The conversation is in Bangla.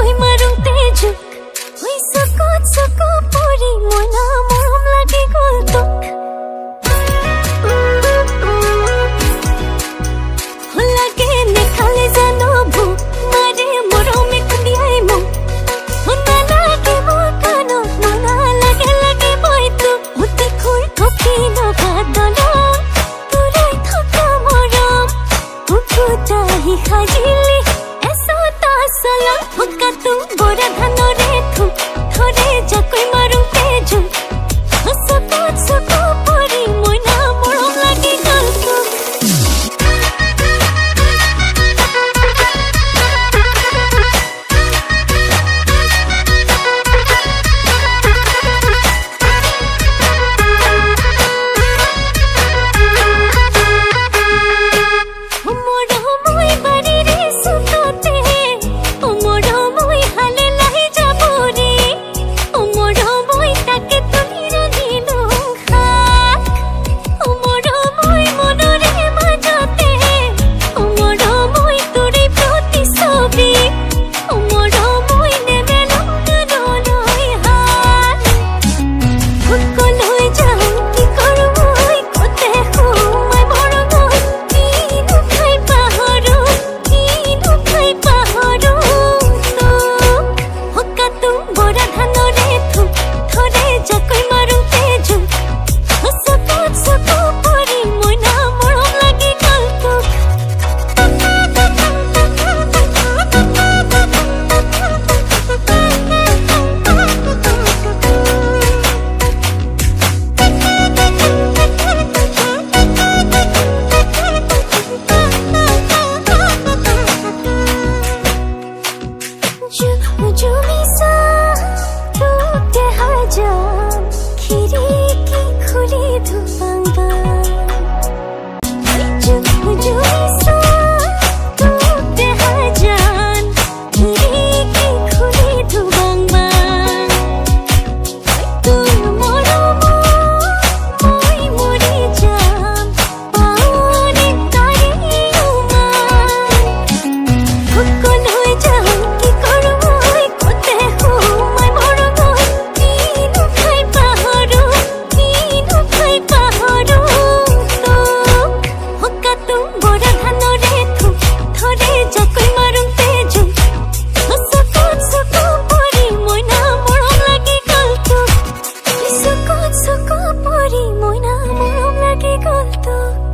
জাকৈ মাৰো তেজুক হৈ চকুত চকু পৰি মনা মৰম লাগি গ'ল তোক লাগে নেখালে জানো ভোক মাৰে মৰমে খুন্দিয়াই মোক শুনা লাগে মোৰ কাণত মনা লাগে লাগে মই তোক অতি খুৰ কফি নঘাতনা তোৰাই থকা মৰম উঠোতাহি সাজিলি এচটা চলত ভোকাটো বৰা ধানৰে থোক থরে তেজুক call to